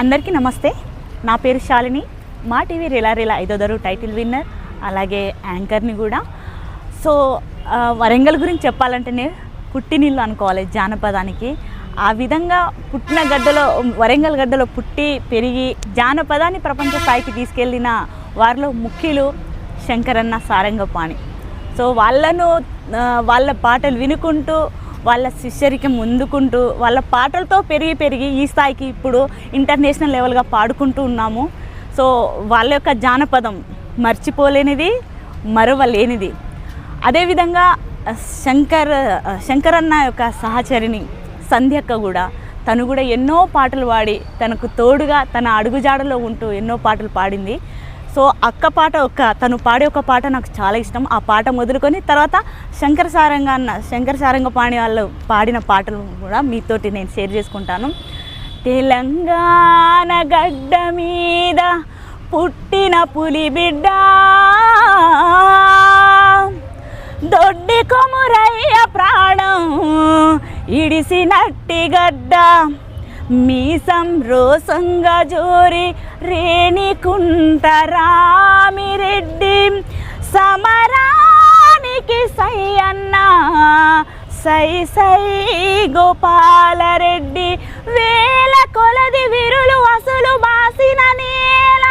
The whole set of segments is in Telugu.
అందరికీ నమస్తే. నా పేరు శాలిని. మా టీవీ రిలా రిలా ఐదోదరు టైటిల్ విన్నర్ అలాగే యాంకర్ని కూడా. సో వరంగల్ గురించి చెప్పాలంటేనే పుట్టినిల్లు అనుకోవాలి జానపదానికి. ఆ విధంగా పుట్టిన గడ్డలో వరంగల్ గడ్డలో పుట్టి పెరిగి జానపదాన్ని ప్రపంచ స్థాయికి తీసుకెళ్ళిన వారిలో ముఖ్యులు శంకరన్న సారంగపాణి. సో వాళ్ళను వాళ్ళ పాటలు వినుకుంటూ వాళ్ళ శిష్యరికి ముందుకుంటూ వాళ్ళ పాటలతో పెరిగి పెరిగి ఈ స్థాయికి ఇప్పుడు ఇంటర్నేషనల్ లెవెల్గా పాడుకుంటూ ఉన్నాము. సో వాళ్ళ యొక్క జానపదం మర్చిపోలేనిది మరవలేనిది. అదేవిధంగా శంకర్ శంకరన్న యొక్క సహచరిని సంధ్యక్క కూడా తను కూడా ఎన్నో పాటలు పాడి తనకు తోడుగా తన అడుగుజాడలో ఉంటూ ఎన్నో పాటలు పాడింది. సో అక్క పాట ఒక తను పాడే ఒక పాట నాకు చాలా ఇష్టం. ఆ పాట మొదలుకొని తర్వాత శంకర సారంగ అన్న శంకర సారంగ పాణి వాళ్ళు పాడిన పాటలు కూడా మీతోటి నేను షేర్ చేసుకుంటాను. తెలంగాణ గడ్డ మీద పుట్టిన పులి బిడ్డ. దొడ్డి కొమురయ్య ప్రాణం ఇడిసినట్టి గడ్డ. మీసం రోసంగా జోరి రేణికుంటరామిరెడ్డి సమరానికి సై అన్న సై సై గోపాలరెడ్డి వేల కొలది విరులు అసలు బాసిన నేల.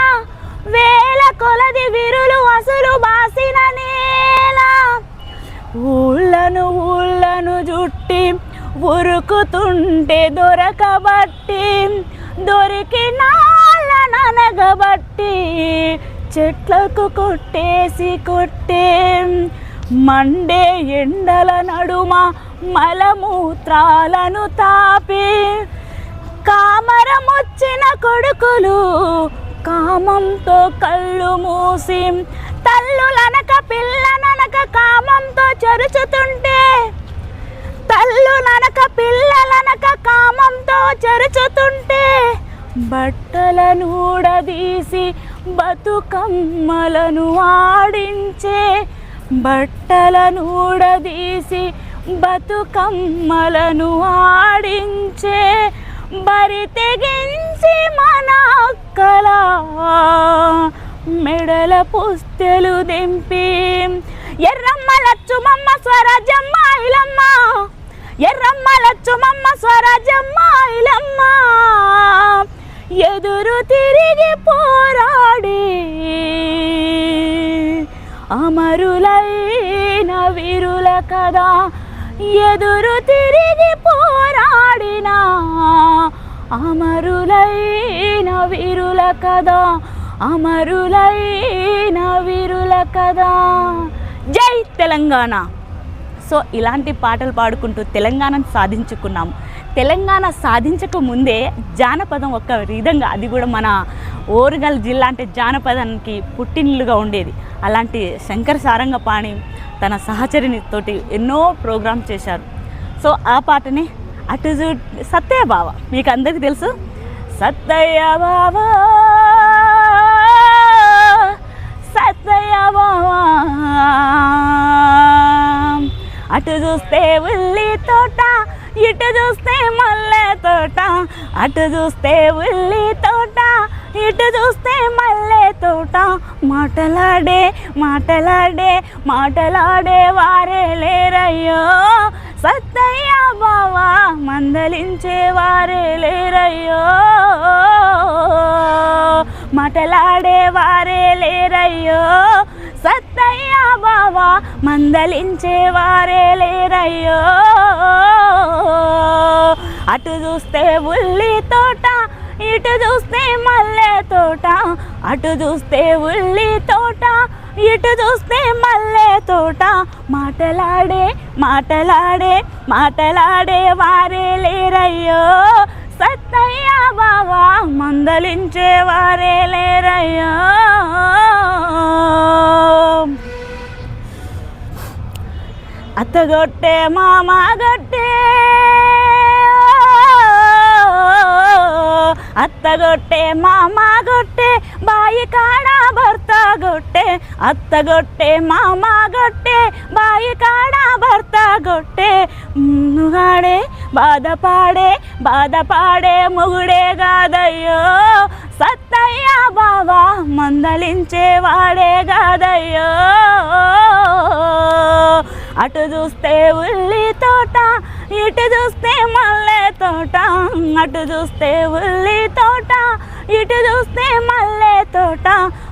వేల కొలది విరులు అసలు బాసిన నేల. ఊళ్ళను ఊళ్ళను జుట్టి ఉరుకుతుంటే దొరకబట్టి దొరికినాళ్ళనగబట్టి చెట్లకు కొట్టేసి కొట్టే మండే ఎండల నడుమ మలమూత్రాలను తాపి కామరమొచ్చిన కొడుకులు కామంతో కళ్ళు మూసి తల్లులనక పిల్లననక కామంతో చరుచుతుంటే తల్లులనక పిల్లలనక కామంతో చరుచుతుంటే బట్టలను ఊడదీసి బతుకమ్మలను ఆడించే బట్టలను ఊడదీసి బతుకమ్మలను ఆడించే బరి తెగించి మన అక్కల మెడల పుస్తెలు దింపి. ఎర్రమ్మ లచ్చుమమ్మ స్వరాజమ్మ ఇలమ్మ ఎర్రమ్మ లచ్చుమమ్మ స్వరాజమ్మ ఇలమ్మ ఎదురు తిరిగి పోరాడి అమరులైన వీరుల కదా ఎదురు తిరిగి పోరాడిన అమరులైన వీరుల కదా అమరులైన వీరుల కదా జై తెలంగాణ. సో ఇలాంటి పాటలు పాడుకుంటూ తెలంగాణను సాధించుకున్నాం తెలంగాణ సాధించక ముందే జానపదం ఒక విధంగా అది కూడా మన ఓరుగల్ జిల్లా అంటే జానపదానికి పుట్టినిల్లుగా ఉండేది. అలాంటి శంకర్ సారంగపాణి తన సహచరిని తోటి ఎన్నో ప్రోగ్రామ్ చేశారు. సో ఆ పాటని అటు చూ సత్తయ్య బావ మీకు అందరికీ తెలుసు. సత్తయ్య బావ సత్తయ్య బావా. అటు చూస్తే ఉల్లి తోట ఇటు చూస్తే మల్లె తోట. అటు చూస్తే ఉల్లి తోట ఇటు చూస్తే మల్లె తోట. మాటలాడే మాటలాడే మాటలాడే వారే లేరయ్యో. సత్తయ్య బావా మందలించే వారే లేరయ్యో. మాటలాడే వారే లేరయ్యో. బావా మందలించే వారే లేరయ్యో అటు చూస్తే ఉల్లి తోట ఇటు చూస్తే మల్లె తోట. అటు చూస్తే ఉల్లి తోట ఇటు చూస్తే మల్లె తోట. మాటలాడే మాటలాడే మాటలాడే వారే లేరయ్యో. సత్తయ్య బావా మందలించే వారే లేరయ్యో. అత్తగొట్టే మామగొట్టే అత్తగొట్టే మామగొట్టే బాయి కాడ భర్త గొట్టే. అత్తగొట్టే మామగొట్టే బాయి కాడ భర్త గొట్టే. ముగాడే బాధపాడే బాధపాడే మొగుడే కాదయ్యో. మందలించేవాడే కాదయ్యో. అటు చూస్తే ఉల్లి తోట ఇటు చూస్తే మల్లె తోట. అటు చూస్తే ఉల్లి తోట ఇటు చూస్తే మల్లె తోట.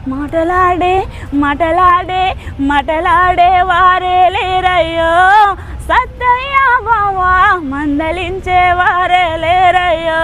మాటలాడే మాటలాడే మాటలాడే వారే లేరయ్యో. సత్తయ్య బావా మందలించే వారే లేరయ్యో.